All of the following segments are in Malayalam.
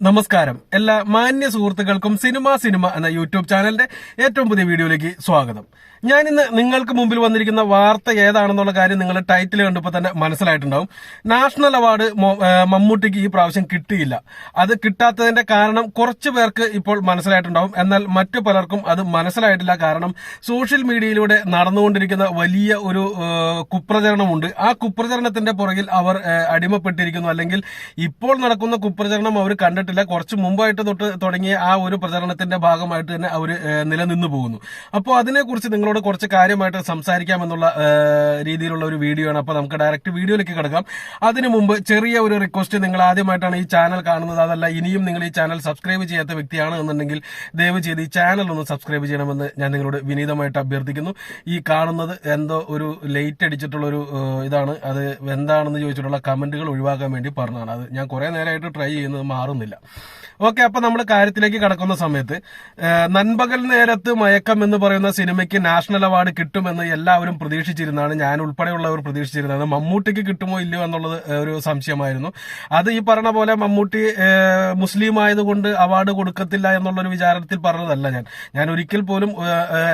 നമസ്കാരം. എല്ലാ മാന്യ സുഹൃത്തുക്കൾക്കും സിനിമ സിനിമ എന്ന യൂട്യൂബ് ചാനലിന്റെ ഏറ്റവും പുതിയ വീഡിയോയിലേക്ക് സ്വാഗതം. ഞാൻ ഇന്ന് നിങ്ങൾക്ക് മുമ്പിൽ വന്നിരിക്കുന്ന വാർത്ത ഏതാണെന്നുള്ള കാര്യം നിങ്ങൾ ടൈറ്റിൽ കണ്ടപ്പോൾ തന്നെ മനസ്സിലായിട്ടുണ്ടാവും. നാഷണൽ അവാർഡ് മമ്മൂട്ടിക്ക് ഈ പ്രാവശ്യം കിട്ടിയില്ല. അത് കിട്ടാത്തതിന്റെ കാരണം കുറച്ചു പേർക്ക് ഇപ്പോൾ മനസ്സിലായിട്ടുണ്ടാവും. എന്നാൽ മറ്റു പലർക്കും അത് മനസ്സിലായിട്ടില്ല. കാരണം സോഷ്യൽ മീഡിയയിലൂടെ നടന്നുകൊണ്ടിരിക്കുന്ന വലിയ ഒരു കുപ്രചരണമുണ്ട്. ആ കുപ്രചരണത്തിന്റെ പുറകിൽ അവർ അടിമപ്പെട്ടിരിക്കുന്നു. അല്ലെങ്കിൽ ഇപ്പോൾ നടക്കുന്ന കുപ്രചരണം അവർ കണ്ടിട്ടില്ല കുറച്ച് മുമ്പായിട്ട് തൊട്ട് തുടങ്ങിയ ആ ഒരു പ്രചരണത്തിന്റെ ഭാഗമായിട്ട് തന്നെ അവർ നിലനിന്നു പോകുന്നു. അപ്പോൾ അതിനെക്കുറിച്ച് നിങ്ങളോട് കുറച്ച് കാര്യമായിട്ട് സംസാരിക്കാമെന്നുള്ള രീതിയിലുള്ള ഒരു വീഡിയോ ആണ്. അപ്പോൾ നമുക്ക് ഡയറക്റ്റ് വീഡിയോയിലേക്ക് കിടക്കാം. അതിനു മുമ്പ് ചെറിയ ഒരു റിക്വസ്റ്റ് നിങ്ങൾ ആദ്യമായിട്ടാണ് ഈ ചാനൽ കാണുന്നത്. അതല്ല ഇനിയും നിങ്ങൾ ഈ ചാനൽ സബ്സ്ക്രൈബ് ചെയ്യാത്ത വ്യക്തിയാണ് എന്നുണ്ടെങ്കിൽ ദയവ് ചെയ്ത് ഈ ചാനൽ ഒന്ന് സബ്സ്ക്രൈബ് ചെയ്യണമെന്ന് ഞാൻ നിങ്ങളോട് വിനീതമായിട്ട് അഭ്യർത്ഥിക്കുന്നു. ഈ കാണുന്നത് എന്തോ ഒരു ലേറ്റ് അടിച്ചിട്ടുള്ള ഒരു ഇതാണ്. അത് എന്താണെന്ന് ചോദിച്ചിട്ടുള്ള കമന്റുകൾ ഒഴിവാക്കാൻ വേണ്ടി പറഞ്ഞതാണ്. അത് ഞാൻ കുറെ നേരമായിട്ട് ട്രൈ ചെയ്യുന്നത് മാറുന്നില്ല. ഓക്കെ അപ്പൊ നമ്മൾ കാര്യത്തിലേക്ക് കടക്കുന്ന സമയത്ത് നൻപകൽ നേരത്ത് മയക്കം എന്ന് പറയുന്ന സിനിമയ്ക്ക് നാഷണൽ അവാർഡ് കിട്ടുമെന്ന് എല്ലാവരും പ്രതീക്ഷിച്ചിരുന്നതാണ്. ഞാൻ ഉൾപ്പെടെയുള്ളവർ പ്രതീക്ഷിച്ചിരുന്നത് മമ്മൂട്ടിക്ക് കിട്ടുമോ ഇല്ലയോ എന്നുള്ളത് ഒരു സംശയമായിരുന്നു. അത് ഈ പറഞ്ഞ പോലെ മമ്മൂട്ടി മുസ്ലിം ആയതുകൊണ്ട് അവാർഡ് കൊടുക്കത്തില്ല എന്നുള്ളൊരു വിചാരത്തിൽ പറഞ്ഞതല്ല ഞാൻ. ഞാൻ ഒരിക്കൽ പോലും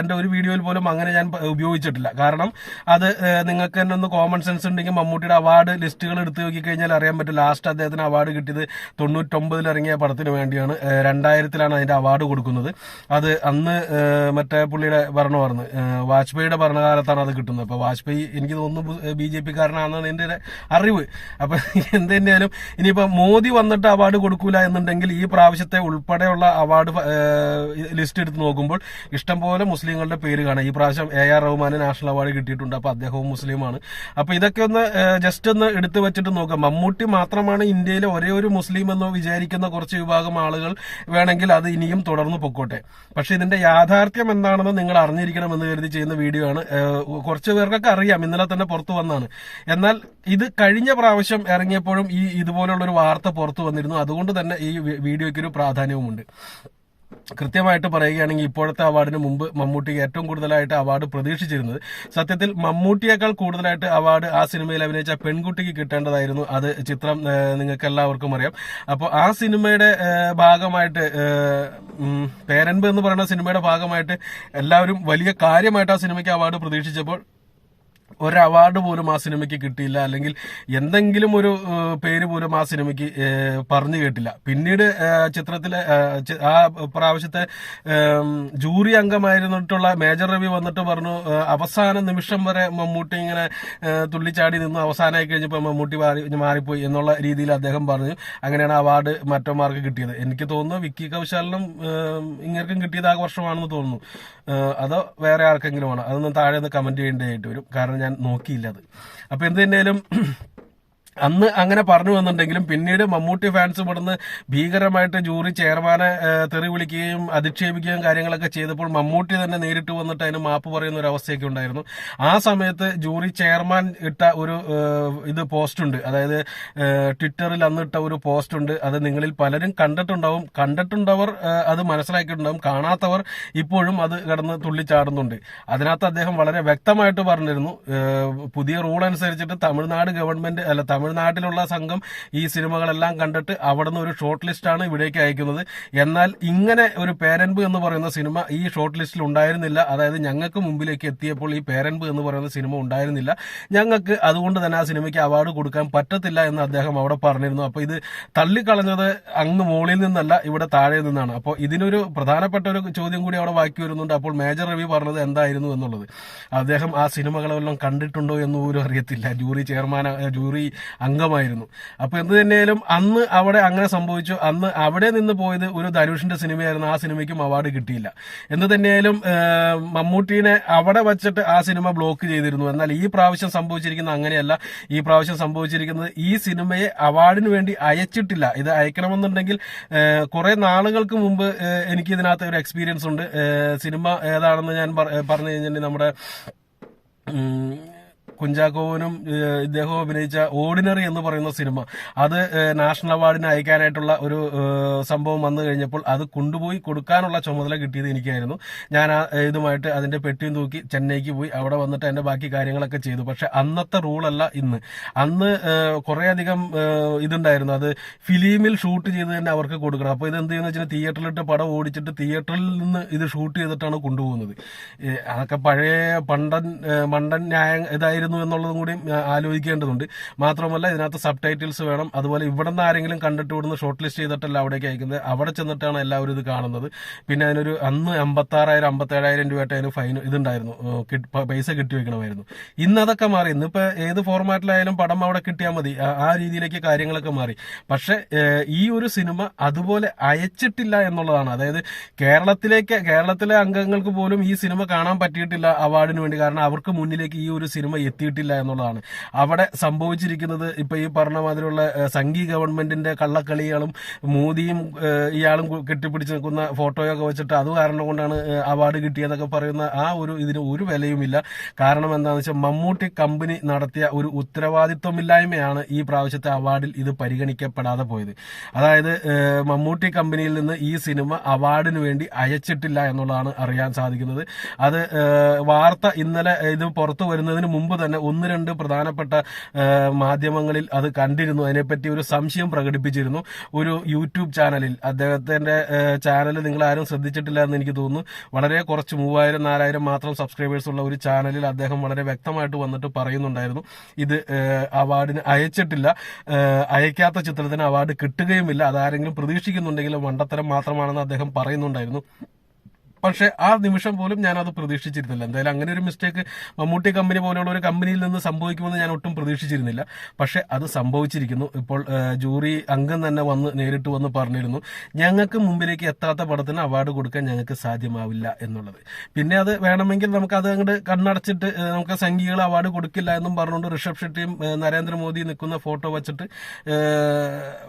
എന്റെ ഒരു വീഡിയോയിൽ പോലും അങ്ങനെ ഞാൻ ഉപയോഗിച്ചിട്ടില്ല. കാരണം അത് നിങ്ങൾക്ക് തന്നെ ഒന്ന് കോമൺ സെൻസ് ഉണ്ടെങ്കിൽ മമ്മൂട്ടിയുടെ അവാർഡ് ലിസ്റ്റുകൾ എടുത്തു നോക്കി കഴിഞ്ഞാൽ അറിയാൻ പറ്റും. ലാസ്റ്റ് അദ്ദേഹത്തിന് അവാർഡ് കിട്ടിയത് തൊണ്ണൂറ്റൊമ്പതിൽ ഇറങ്ങിയ പടത്തിന് വേണ്ടിയാണ് രണ്ടായിരത്തിലാണ് അതിന്റെ അവാർഡ് കൊടുക്കുന്നത്. അത് അന്ന് മറ്റേ പുള്ളിയുടെ ഭരണമായിരുന്നു. വാജ്പേയിയുടെ ഭരണകാലത്താണ് അത് കിട്ടുന്നത്. അപ്പൊ വാജ്പേയി എനിക്ക് തോന്നുന്നു ബി ജെ പി കാരനാണെന്നാണ് എന്റെ ഒരു അറിവ്. അപ്പൊ എന്ത് തന്നെയാലും മോദി വന്നിട്ട് അവാർഡ് കൊടുക്കൂല എന്നുണ്ടെങ്കിൽ ഈ പ്രാവശ്യത്തെ ഉൾപ്പെടെയുള്ള അവാർഡ് ലിസ്റ്റ് എടുത്ത് നോക്കുമ്പോൾ ഇഷ്ടംപോലെ മുസ്ലിങ്ങളുടെ പേര് കാണാം. ഈ പ്രാവശ്യം എ ആർ റഹ്മാന് നാഷണൽ അവാർഡ് കിട്ടിയിട്ടുണ്ട്. അപ്പൊ അദ്ദേഹവും മുസ്ലിമാണ്. അപ്പൊ ഇതൊക്കെ ഒന്ന് ജസ്റ്റ് ഒന്ന് എടുത്തു വെച്ചിട്ട് നോക്കാം. മമ്മൂട്ടി മാത്രമാണ് ഇന്ത്യയിലെ ഒരേ ഒരു മുസ്ലിം എന്ന് വിചാരിക്കുന്ന കുറച്ച് വിഭാഗം ആളുകൾ വേണമെങ്കിൽ അത് ഇനിയും തുടർന്ന് പൊക്കോട്ടെ. പക്ഷെ ഇതിന്റെ യാഥാർത്ഥ്യം എന്താണെന്ന് നിങ്ങൾ അറിഞ്ഞിരിക്കണമെന്ന് കരുതി ചെയ്യുന്ന വീഡിയോ ആണ്. കുറച്ച് പേർക്കൊക്കെ അറിയാം. ഇന്നലെ തന്നെ പുറത്തു വന്നാണ്. എന്നാൽ ഇത് കഴിഞ്ഞ പ്രാവശ്യം ഇറങ്ങിയപ്പോഴും ഈ ഇതുപോലുള്ള ഒരു വാർത്ത പുറത്തു വന്നിരുന്നു. അതുകൊണ്ട് തന്നെ ഈ വീഡിയോയ്ക്കൊരു പ്രാധാന്യവുമുണ്ട്. കൃത്യമായിട്ട് പറയുകയാണെങ്കിൽ ഇപ്പോഴത്തെ അവാർഡിന് മുമ്പ് മമ്മൂട്ടിക്ക് ഏറ്റവും കൂടുതലായിട്ട് അവാർഡ് പ്രതീക്ഷിച്ചിരുന്നത്. സത്യത്തിൽ മമ്മൂട്ടിയേക്കാൾ കൂടുതലായിട്ട് അവാർഡ് ആ സിനിമയിൽ അഭിനയിച്ച പെൺകുട്ടിക്ക് കിട്ടേണ്ടതായിരുന്നു. അത് ചിത്രം നിങ്ങൾക്ക് എല്ലാവർക്കും അറിയാം. അപ്പോൾ ആ സിനിമയുടെ ഭാഗമായിട്ട് പേരൻപ് എന്ന് പറയുന്ന സിനിമയുടെ ഭാഗമായിട്ട് എല്ലാവരും വലിയ കാര്യമായിട്ട് ആ സിനിമയ്ക്ക് അവാർഡ് പ്രതീക്ഷിച്ചപ്പോൾ ഒരു അവാർഡ് പോലും ആ സിനിമയ്ക്ക് കിട്ടിയില്ല. അല്ലെങ്കിൽ എന്തെങ്കിലും ഒരു പേര് പോലും ആ സിനിമയ്ക്ക് പറഞ്ഞു കേട്ടില്ല. പിന്നീട് ചിത്രത്തിലെ ആ പ്രാവശ്യത്തെ ജൂറി അംഗമായിരുന്നിട്ടുള്ള മേജർ രവി വന്നിട്ട് പറഞ്ഞു അവസാന നിമിഷം വരെ മമ്മൂട്ടി ഇങ്ങനെ തുള്ളിച്ചാടി നിന്നു അവസാനമായി കഴിഞ്ഞപ്പോൾ മമ്മൂട്ടി മാറി മാറിപ്പോയി എന്നുള്ള രീതിയിൽ അദ്ദേഹം പറഞ്ഞു. അങ്ങനെയാണ് അവാർഡ് മറ്റന്മാർക്ക് കിട്ടിയത്. എനിക്ക് തോന്നുന്നു വിക്കി കൗശാലിനും ഇങ്ങർക്കും കിട്ടിയത് ആ വർഷമാണെന്ന് തോന്നുന്നു. അതോ വേറെ ആർക്കെങ്കിലും ആണോ അതൊന്നും താഴെ ഒന്ന് കമന്റ് ചെയ്യേണ്ടതായിട്ട് വരും. കാരണം ഞാൻ നോക്കിയില്ല അത്. അപ്പൊ എന്ത് തന്നെയാലും അന്ന് അങ്ങനെ പറഞ്ഞു വന്നിട്ടുണ്ടെങ്കിലും പിന്നീട് മമ്മൂട്ടി ഫാൻസ് ഇവിടുന്ന് ഭീകരമായിട്ട് ജൂറി ചെയർമാനെ തെറി വിളിക്കുകയും അധിക്ഷേപിക്കുകയും കാര്യങ്ങളൊക്കെ ചെയ്തപ്പോൾ മമ്മൂട്ടി തന്നെ നേരിട്ട് വന്നിട്ട് അതിന് മാപ്പ് പറയുന്ന ഒരു അവസ്ഥയൊക്കെ ഉണ്ടായിരുന്നു. ആ സമയത്ത് ജൂറി ചെയർമാൻ ഇട്ട ഒരു ഇത് പോസ്റ്റ് ഉണ്ട്. അതായത് ട്വിറ്ററിൽ അന്ന് ഇട്ട ഒരു പോസ്റ്റ് ഉണ്ട്. അത് നിങ്ങളിൽ പലരും കണ്ടിട്ടുണ്ടാവും. കണ്ടിട്ടുണ്ടവർ അത് മനസ്സിലാക്കിയിട്ടുണ്ടാവും. കാണാത്തവർ ഇപ്പോഴും അത് കിടന്ന് തുള്ളിച്ചാടുന്നുണ്ട്. അതിനകത്ത് അദ്ദേഹം വളരെ വ്യക്തമായിട്ട് പറഞ്ഞിരുന്നു. പുതിയ റൂൾ അനുസരിച്ചിട്ട് തമിഴ്നാട് ഗവൺമെന്റ് അല്ല തമിഴ്നാട്ടിലുള്ള സംഘം ഈ സിനിമകളെല്ലാം കണ്ടിട്ട് അവിടുന്ന് ഒരു ഷോർട്ട് ലിസ്റ്റാണ് ഇവിടേക്ക് അയക്കുന്നത്. എന്നാൽ ഇങ്ങനെ ഒരു പേരൻപ് എന്ന് പറയുന്ന സിനിമ ഈ ഷോർട്ട് ലിസ്റ്റിൽ ഉണ്ടായിരുന്നില്ല. അതായത് ഞങ്ങൾക്ക് മുമ്പിലേക്ക് എത്തിയപ്പോൾ ഈ പേരൻപ് എന്ന് പറയുന്ന സിനിമ ഉണ്ടായിരുന്നില്ല. ഞങ്ങൾക്ക് അതുകൊണ്ട് തന്നെ ആ സിനിമയ്ക്ക് അവാർഡ് കൊടുക്കാൻ പറ്റത്തില്ല എന്ന് അദ്ദേഹം അവിടെ പറഞ്ഞിരുന്നു. അപ്പോൾ ഇത് തള്ളിക്കളഞ്ഞത് അങ്ങ് മുകളിൽ നിന്നല്ല ഇവിടെ താഴെ നിന്നാണ്. അപ്പോൾ ഇതിനൊരു പ്രധാനപ്പെട്ട ഒരു ചോദ്യം കൂടി അവിടെ ബാക്കി വരുന്നുണ്ട്. അപ്പോൾ മേജർ രവി പറഞ്ഞത് എന്തായിരുന്നു എന്നുള്ളത്. അദ്ദേഹം ആ സിനിമകളെല്ലാം കണ്ടിട്ടുണ്ടോ എന്ന് പോലും അറിയത്തില്ല. ജൂറി ചെയർമാൻ ജൂറി അംഗമായിരുന്നു. അപ്പൊ എന്ത് തന്നെയാലും അന്ന് അവിടെ അങ്ങനെ സംഭവിച്ചു. അന്ന് അവിടെ നിന്ന് പോയത് ഒരു ധനുഷിന്റെ സിനിമയായിരുന്നു. ആ സിനിമയ്ക്കും അവാർഡ് കിട്ടിയില്ല. എന്ന് തന്നെയായാലും മമ്മൂട്ടിനെ അവിടെ വച്ചിട്ട് ആ സിനിമ ബ്ലോക്ക് ചെയ്തിരുന്നു. എന്നാൽ ഈ പ്രാവശ്യം സംഭവിച്ചിരിക്കുന്നത് അങ്ങനെയല്ല. ഈ പ്രാവശ്യം സംഭവിച്ചിരിക്കുന്നത് ഈ സിനിമയെ അവാർഡിന് വേണ്ടി അയച്ചിട്ടില്ല. ഇത് അയക്കണമെന്നുണ്ടെങ്കിൽ കുറെ നാളുകൾക്ക് മുമ്പ് എനിക്ക് ഇതിനകത്ത് ഒരു എക്സ്പീരിയൻസ് ഉണ്ട്. സിനിമ ഏതാണെന്ന് ഞാൻ പറഞ്ഞു കഴിഞ്ഞിട്ടുണ്ടെങ്കിൽ നമ്മുടെ കുഞ്ചാക്കോവനും ഇദ്ദേഹവും അഭിനയിച്ച ഓർഡിനറി എന്ന് പറയുന്ന സിനിമ. അത് നാഷണൽ അവാർഡിന് അയക്കാനായിട്ടുള്ള ഒരു സംഭവം വന്നു കഴിഞ്ഞപ്പോൾ അത് കൊണ്ടുപോയി കൊടുക്കാനുള്ള ചുമതല കിട്ടിയത് എനിക്കായിരുന്നു. ഞാൻ ഇതുമായിട്ട് അതിന്റെ പെട്ടിയും തൂക്കി ചെന്നൈക്ക് പോയി അവിടെ വന്നിട്ട് എന്റെ ബാക്കി കാര്യങ്ങളൊക്കെ ചെയ്തു. പക്ഷെ അന്നത്തെ റൂളല്ല ഇന്ന്. അന്ന് കുറേയധികം ഇതുണ്ടായിരുന്നു. അത് ഫിലിമിൽ ഷൂട്ട് ചെയ്ത് തന്നെ അവർക്ക് കൊടുക്കണം. അപ്പോൾ ഇത് എന്ത് ചെയ്യുന്ന വെച്ചാൽ തിയേറ്ററിലിട്ട് പടം ഓടിച്ചിട്ട് തിയേറ്ററിൽ നിന്ന് ഇത് ഷൂട്ട് ചെയ്തിട്ടാണ് കൊണ്ടുപോകുന്നത്. അതൊക്കെ പഴയ പണ്ടൻ മണ്ടൻ ന്യായ ഇതായിരുന്നു എന്നുള്ളതും കൂടി ആലോചിക്കേണ്ടതുണ്ട്. മാത്രമല്ല ഇതിനകത്ത് സബ് ടൈറ്റിൽസ് വേണം. അതുപോലെ ഇവിടെ നിന്ന് ആരെങ്കിലും കണ്ടിട്ട് ഇവിടുന്ന് ഷോർട്ട് ലിസ്റ്റ് ചെയ്തിട്ടല്ല അവിടേക്ക് അയക്കുന്നത്. അവിടെ ചെന്നിട്ടാണ് എല്ലാവരും ഇത് കാണുന്നത്. പിന്നെ അതിനൊരു അന്ന് അമ്പത്താറായിരം അമ്പത്തേഴായിരം രൂപയായിട്ട് അതിന് ഫൈൻ ഇതുണ്ടായിരുന്നു. പൈസ കിട്ടി വെക്കണമായിരുന്നു ഇന്ന് അതൊക്കെ മാറി. ഇന്നിപ്പോൾ ഏത് ഫോർമാറ്റിലായാലും പടം അവിടെ കിട്ടിയാൽ മതി. ആ- രീതിയിലേക്ക് കാര്യങ്ങളൊക്കെ മാറി. പക്ഷെ ഈ ഒരു സിനിമ അതുപോലെ അയച്ചിട്ടില്ല എന്നുള്ളതാണ്. അതായത് കേരളത്തിലേക്ക് കേരളത്തിലെ അംഗങ്ങൾക്ക് പോലും ഈ സിനിമ കാണാൻ പറ്റിയിട്ടില്ല അവാർഡിന് വേണ്ടി. കാരണം അവർക്ക് മുന്നിലേക്ക് ഈ ഒരു സിനിമ എത്തിയിട്ടില്ല എന്നുള്ളതാണ്. അവിടെ സംഭവിച്ചിരിക്കുന്നത് ഇപ്പൊ ഈ പറഞ്ഞ മാതിരിയുള്ള സംഘി ഗവൺമെന്റിന്റെ കള്ളക്കളികളും മോദിയും ഇയാളും കെട്ടിപ്പിടിച്ച് നിൽക്കുന്ന ഫോട്ടോയൊക്കെ വെച്ചിട്ട് അത് കാരണം കൊണ്ടാണ് അവാർഡ് കിട്ടിയതൊക്കെ പറയുന്ന ആ ഒരു ഇതിന് ഒരു വിലയുമില്ല. കാരണം എന്താണെന്ന് വെച്ചാൽ മമ്മൂട്ടി കമ്പനി നടത്തിയ ഒരു ഉത്തരവാദിത്വമില്ലായ്മയാണ് ഈ പ്രാവശ്യത്തെ അവാർഡിൽ ഇത് പരിഗണിക്കപ്പെടാതെ പോയത്. അതായത് മമ്മൂട്ടി കമ്പനിയിൽ നിന്ന് ഈ സിനിമ അവാർഡിന് വേണ്ടി അയച്ചിട്ടില്ല എന്നുള്ളതാണ് അറിയാൻ സാധിക്കുന്നത്. അത് വാർത്ത ഇന്നലെ ഇത് പുറത്തു വരുന്നതിന് മുമ്പ് തന്നെ ഒന്ന് രണ്ട് പ്രധാനപ്പെട്ട മാധ്യമങ്ങളിൽ അത് കണ്ടിരുന്നു. അതിനെപ്പറ്റി ഒരു സംശയം പ്രകടിപ്പിച്ചിരുന്നു. ഒരു യൂട്യൂബ് ചാനലിൽ. അദ്ദേഹത്തിന്റെ ചാനൽ നിങ്ങൾ ആരും ശ്രദ്ധിച്ചിട്ടില്ല എന്ന് എനിക്ക് തോന്നുന്നു. വളരെ കുറച്ച് മൂവായിരം നാലായിരം മാത്രം സബ്സ്ക്രൈബേഴ്സ് ഉള്ള ഒരു ചാനലിൽ അദ്ദേഹം വളരെ വ്യക്തമായിട്ട് വന്നിട്ട് പറയുന്നുണ്ടായിരുന്നു. ഇത് അവാർഡിന് അയച്ചിട്ടില്ല. അയക്കാത്ത ചിത്രത്തിന് അവാർഡ് കിട്ടുകയുമില്ല. അതാരെങ്കിലും പ്രതീക്ഷിക്കുന്നുണ്ടെങ്കിലും വണ്ടത്തരം മാത്രമാണെന്ന് അദ്ദേഹം പറയുന്നുണ്ടായിരുന്നു. പക്ഷെ ആ നിമിഷം പോലും ഞാൻ അത് പ്രതീക്ഷിച്ചിരുന്നില്ല. എന്തായാലും അങ്ങനെ ഒരു മിസ്റ്റേക്ക് മമ്മൂട്ടി കമ്പനി പോലെയുള്ള ഒരു കമ്പനിയിൽ നിന്ന് സംഭവിക്കുമെന്ന് ഞാൻ ഒട്ടും പ്രതീക്ഷിച്ചിരുന്നില്ല. പക്ഷെ അത് സംഭവിച്ചിരിക്കുന്നു. ഇപ്പോൾ ജൂറി അംഗം തന്നെ വന്ന് നേരിട്ട് വന്ന് പറഞ്ഞിരുന്നു. ഞങ്ങൾക്ക് മുമ്പിലേക്ക് എത്താത്ത പടത്തിന് അവാർഡ് കൊടുക്കാൻ ഞങ്ങൾക്ക് സാധ്യമാവില്ല എന്നുള്ളത്. പിന്നെ അത് വേണമെങ്കിൽ നമുക്ക് അത് അങ്ങോട്ട് കണ്ണടച്ചിട്ട് നമുക്ക് സംഘികൾ അവാർഡ് കൊടുക്കില്ല എന്നും പറഞ്ഞുകൊണ്ട് ഋഷഭ് ഷെട്ടിയും നരേന്ദ്രമോദി നിൽക്കുന്ന ഫോട്ടോ വെച്ചിട്ട്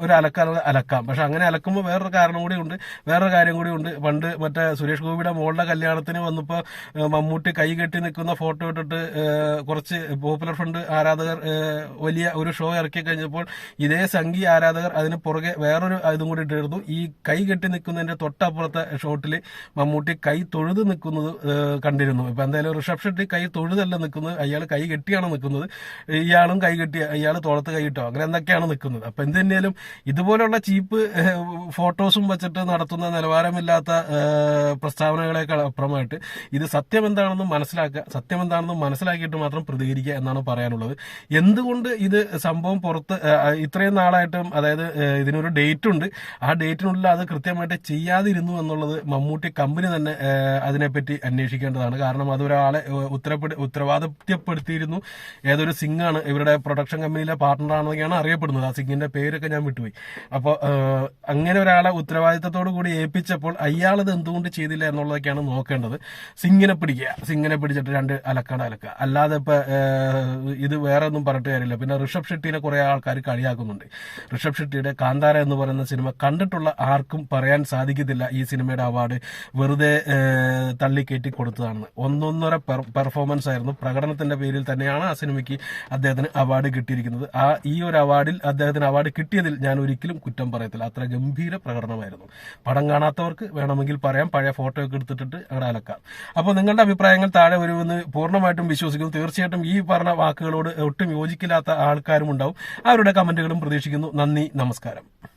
ഒരു അലക്കാൻ അലക്കാം. പക്ഷെ അങ്ങനെ അലക്കുമ്പോൾ വേറൊരു കാരണം കൂടി ഉണ്ട്. വേറൊരു കാര്യം കൂടി ഉണ്ട്. പണ്ട് മറ്റേ സുരേഷ് ഗോപിയുടെ മോളുടെ കല്യാണത്തിന് വന്നപ്പോൾ മമ്മൂട്ടി കൈ കെട്ടി നിൽക്കുന്ന ഫോട്ടോ ഇട്ടിട്ട് കുറച്ച് പോപ്പുലർ ഫ്രണ്ട് ആരാധകർ വലിയ ഒരു ഷോ ഇറക്കി കഴിഞ്ഞപ്പോൾ ഇതേ സംഗീ ആരാധകർ അതിന് പുറകെ വേറൊരു ഇതും കൂടി ഇട്ടിരുന്നു. ഈ കൈ കെട്ടി നിൽക്കുന്നതിന്റെ തൊട്ടപ്പുറത്തെ ഷോട്ടിൽ മമ്മൂട്ടി കൈ തൊഴുത് നിൽക്കുന്നത് കണ്ടിരുന്നു. ഇപ്പൊ എന്തായാലും ഋഷഭ് ഷെട്ടി കൈ തൊഴുതല്ല നിൽക്കുന്നത് അയാൾ കൈ കെട്ടിയാണ് നിൽക്കുന്നത്. ഇയാളും കൈ കെട്ടി അയാൾ തോളത്ത് കൈ ഇട്ടോ അങ്ങനെ എന്തൊക്കെയാണ് നിൽക്കുന്നത്. അപ്പൊ എന്ത് തന്നെയാലും ഇതുപോലുള്ള ചീപ്പ് ഫോട്ടോസും വെച്ചിട്ട് നടത്തുന്ന നിലവാരമില്ലാത്ത ഏഹ്, പ്രസ്താവനകളെക്കാൾ അപ്പുറമായിട്ട് ഇത് സത്യം എന്താണെന്ന് മനസ്സിലാക്കുക സത്യം എന്താണെന്ന് മനസ്സിലാക്കിയിട്ട് മാത്രം പ്രതികരിക്കുക എന്നാണ് പറയാനുള്ളത്. എന്തുകൊണ്ട് ഇത് സംഭവം പുറത്ത് ഇത്രയും നാളായിട്ടും അതായത് ഇതിനൊരു ഡേറ്റ് ഉണ്ട് ആ ഡേറ്റിനുള്ളിൽ അത് കൃത്യമായിട്ട് ചെയ്യാതിരുന്നു എന്നുള്ളത് മമ്മൂട്ടി കമ്പനി തന്നെ അതിനെപ്പറ്റി അന്വേഷിക്കേണ്ടതാണ്. കാരണം അതൊരാളെ ഉത്തരപ്പെടു ഉത്തരവാദിത്യപ്പെടുത്തിയിരുന്നു. ഏതൊരു സിംഗാണ് ഇവരുടെ പ്രൊഡക്ഷൻ കമ്പനിയിലെ പാർട്ട്ണറാണെന്നൊക്കെയാണ് അറിയപ്പെടുന്നത്. ആ സിംഗിന്റെ പേരൊക്കെ ഞാൻ വിട്ടുപോയി. അപ്പോൾ അങ്ങനെ ഒരാളെ ഉത്തരവാദിത്തത്തോടു കൂടി ഏൽപ്പിച്ചപ്പോൾ അയാളത് എന്തുകൊണ്ട് ചെയ്തില്ല എന്നുള്ളതൊക്കെയാണ് നോക്കേണ്ടത്. സിങ്ങിനെ പിടിക്കുക. സിങ്ങിനെ പിടിച്ചിട്ട് രണ്ട് അലക്കാണ് അലക്കുക. അല്ലാതെ ഇപ്പൊ ഇത് വേറെ ഒന്നും പറഞ്ഞിട്ട് കാര്യമില്ല. പിന്നെ ഋഷഭ് ഷെട്ടിനെ കുറെ ആൾക്കാർ കളിയാക്കുന്നുണ്ട്. ഋഷഭ് ഷെട്ടിയുടെ കാന്താര എന്ന് പറയുന്ന സിനിമ കണ്ടിട്ടുള്ള ആർക്കും പറയാൻ സാധിക്കത്തില്ല ഈ സിനിമയുടെ അവാർഡ് വെറുതെ തള്ളിക്കയറ്റി കൊടുത്തതാണെന്ന്. ഒന്നൊന്നര പെർഫോമൻസ് ആയിരുന്നു. പ്രകടനത്തിന്റെ പേരിൽ തന്നെയാണ് ആ സിനിമയ്ക്ക് അദ്ദേഹത്തിന് അവാർഡ് കിട്ടിയിരിക്കുന്നത്. ആ ഈ ഒരു അവാർഡിൽ അദ്ദേഹത്തിന് അവാർഡ് കിട്ടിയതിൽ ഞാൻ ഒരിക്കലും കുറ്റം പറയത്തില്ല. അത്ര ഗംഭീര പ്രകടനമായിരുന്നു. പടം കാണാത്തവർക്ക് വേണമെങ്കിൽ പറയാം. പഴയ ഫോട്ടോ ഒക്കെ എടുത്തിട്ട് അവിടെ അലക്കാം. അപ്പോൾ നിങ്ങളുടെ അഭിപ്രായങ്ങൾ താഴെ വരുമെന്ന് പൂർണമായിട്ടും വിശ്വസിക്കുന്നു. തീർച്ചയായിട്ടും ഈ പറഞ്ഞ വാക്കുകളോട് ഒട്ടും യോജിക്കില്ലാത്ത ആൾക്കാരും ഉണ്ടാവും. അവരുടെ കമന്റുകളും പ്രതീക്ഷിക്കുന്നു. നന്ദി നമസ്കാരം.